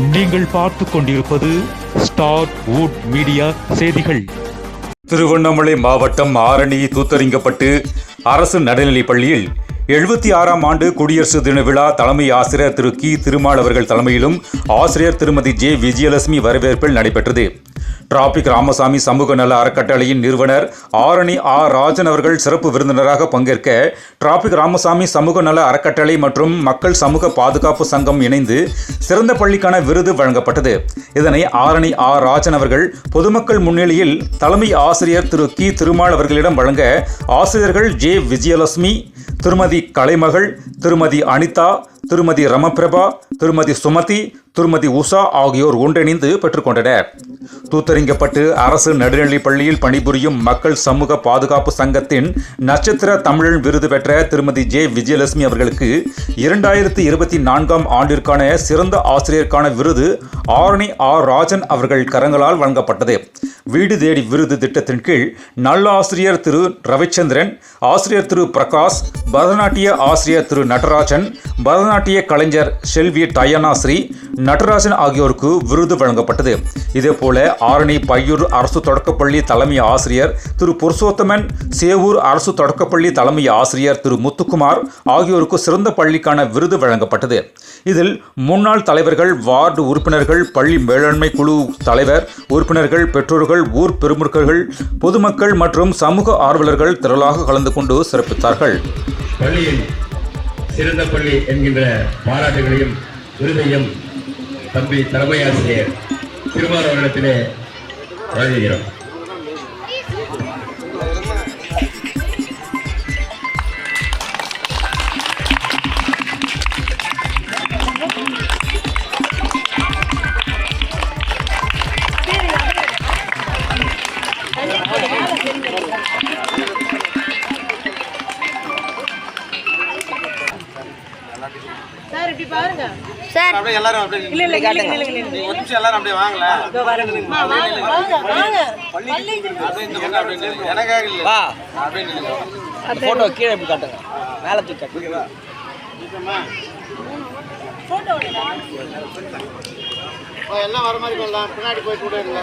நீங்கள் பார்த்து கொண்டிருப்பது ஸ்டார் வுட் மீடியா செய்திகள். திருவண்ணாமலை மாவட்டம் ஆரணி தூத்தரிங்கப்பட்டு அரசு நடுநிலைப் பள்ளியில் எழுபத்தி ஆறாம் ஆண்டு குடியரசு தின விழா தலைமை ஆசிரியர் திரு கி. திருமால் அவர்கள் தலைமையிலும் ஆசிரியர் திருமதி ஜே. விஜயலட்சுமி வரவேற்பில் நடைபெற்றது. டிராபிக் ராமசாமி சமூக நல அறக்கட்டளையின் நிறுவனர் ஆரணி ஆர் ராஜன் அவர்கள் சிறப்பு விருந்தினராக பங்கேற்க டிராபிக் ராமசாமி சமூக நல அறக்கட்டளை மற்றும் மக்கள் சமூக பாதுகாப்பு சங்கம் இணைந்து சிறந்த பள்ளிக்கான விருது வழங்கப்பட்டது. இதனை ஆரணி ஆர் ராஜன் அவர்கள் பொதுமக்கள் முன்னிலையில் தலைமை ஆசிரியர் திரு. கி. திருமால் அவர்களிடம் வழங்க ஆசிரியர்கள் ஜே. விஜயலட்சுமி திருமதி கலைமகள் திருமதி அனிதா திருமதி ரமபிரபா திருமதி சுமதி திருமதி உஷா ஆகியோர் ஒன்றிணைந்து பெற்றுக்கொண்டனர். தூத்தரிங்கப்பட்டு அரசு நடுநிலைப் பள்ளியில் பணிபுரியும் மக்கள் சமூக பாதுகாப்பு சங்கத்தின் நட்சத்திர தமிழன் விருது பெற்ற திருமதி ஜே விஜயலட்சுமி அவர்களுக்கு இரண்டாயிரத்தி இருபத்தி நான்காம் ஆண்டிற்கான சிறந்த ஆசிரியருக்கான விருது ஆரணி ஆர் ராஜன் அவர்கள் கரங்களால் வழங்கப்பட்டது. வீடு தேடி விருது திட்டத்தின் கீழ் நல்ல ஆசிரியர் திரு. ரவிச்சந்திரன் ஆசிரியர் திரு. பிரகாஷ் பரதநாட்டிய ஆசிரியர் திரு. நடராஜன் பரதநாட்டிய கலைஞர் செல்வி டயனா ஸ்ரீ நடராஜன் ஆகியோருக்கு விருது வழங்கப்பட்டது. இதேபோல ஆரணி பையூர் அரசு தொடக்கப்பள்ளி தலைமை ஆசிரியர் திரு புருஷோத்தமன் சேவூர் அரசு தொடக்கப்பள்ளி தலைமை ஆசிரியர் திரு முத்துக்குமார் ஆகியோருக்கு சிறந்த பள்ளிக்கான விருது வழங்கப்பட்டது. இதில் முன்னாள் தலைவர்கள் வார்டு உறுப்பினர்கள் பள்ளி மேலாண்மை குழு தலைவர் உறுப்பினர்கள் பெற்றோர்கள் ஊர் பெருமுறுக்கர்கள் பொதுமக்கள் மற்றும் சமூக ஆர்வலர்கள் திரளாக கலந்து கொண்டு சிறப்பித்தார்கள். பள்ளியில் சிறந்த பள்ளி என்கின்ற பாராட்டுகளையும் விருதையும் தம்பி தலைமை ஆசிரியர் வழங்குகிறோம். சார் இப்படி பாருங்க. சார். அப்படியே எல்லாரும் அப்படியே இல்ல இல்ல நில்லுங்க ஒரு நிமிஷம் எல்லாரும் அப்படியே வாங்கல இதோ வரேன். வாங்க வாங்க வாங்க. பள்ளிக்கு அப்படியே இந்த பக்கம் அப்படியே நில்லுங்க. எனக்காக இல்ல. வா. அப்படியே நில்லுங்க. போட்டோ கீழே இப்படி காட்டுங்க. மேலே தூக்கி காட்டுங்க. போட்டோ எல்லாம் வர மாதிரி பண்ணலாம். பின்னாடி போய் கூட இருங்க.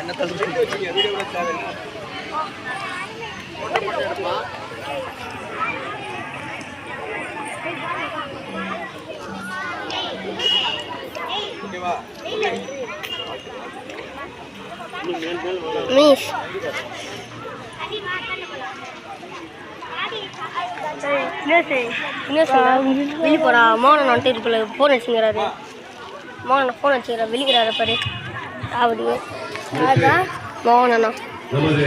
என்ன தள்ளு மிஸ் வெளியே போறா மோகன் வந்துட்டு இருப்பில் ஃபோன் வச்சுங்கிறாரு மோகன் ஃபோன் வச்சுக்கிறா வெளிக்கிறாரு பாரு. அப்படியே அதான் மோகன் அண்ணா. நமது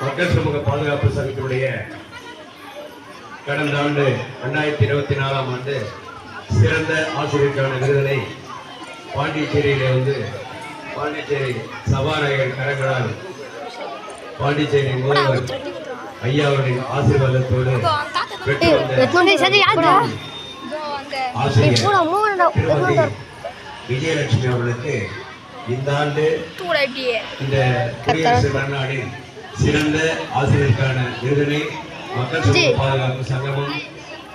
மக்கள் சமூக பாதுகாப்பு சங்கத்தினுடைய கடந்த ஆண்டு ரெண்டாயிரத்தி இருபத்தி நாலாம் ஆண்டு சிறந்த ஆசிரியருக்கான விருதினை பாண்டிச்சேரியிலே வந்து பாண்டிச்சேரி சபாநாயகர் கரங்களால் பாண்டிச்சேரி முதல்வர் ஐயா அவர்களின் ஆசீர்வாதத்தோடு ஆசிரியர் விஜயலட்சுமி அவர்களுக்கு இந்த ஆண்டு இந்த குடியரசு திருநாளில் சிறந்த ஆசிரியருக்கான விருதினை மக்கள் சமூக பாதுகாப்பு சங்கமும்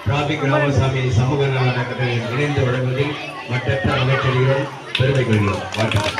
டிராபிக் ராமசாமி சமூக நல அறக்கட்டளையும் இணைந்து வழங்குவதில் மற்றற்ற அமைச்சர்களும் பெருமை கொள்கிறோம். வாழ்த்துக்கள்.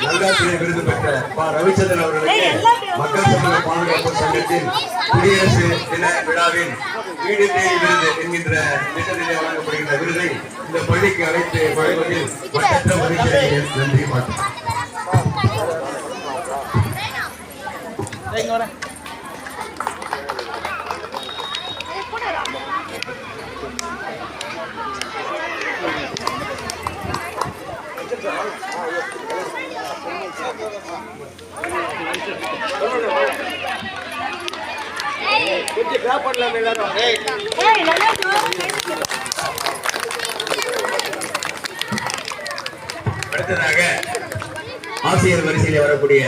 நல்லாசிரியர் விருது பெற்ற ப. ரவிச்சந்திரன் அவர்களுக்கு மக்கள் சமூக பாதுகாப்பு சங்கத்தின் குடியரசு தின விழாவின் வீடு தேடி விருது என்கின்ற திட்டத்திலே வழங்கப்படுகின்ற விருதை இந்த பள்ளிக்கு அழைத்து வழங்குவதில் மற்ற மகிழ்ச்சி நன்றி மாட்டேன் கொஞ்சம் கிராப் பண்ணலாம் எல்லாரும் அடுத்ததாக ஆசிரியர் வரிசையில் வரக்கூடிய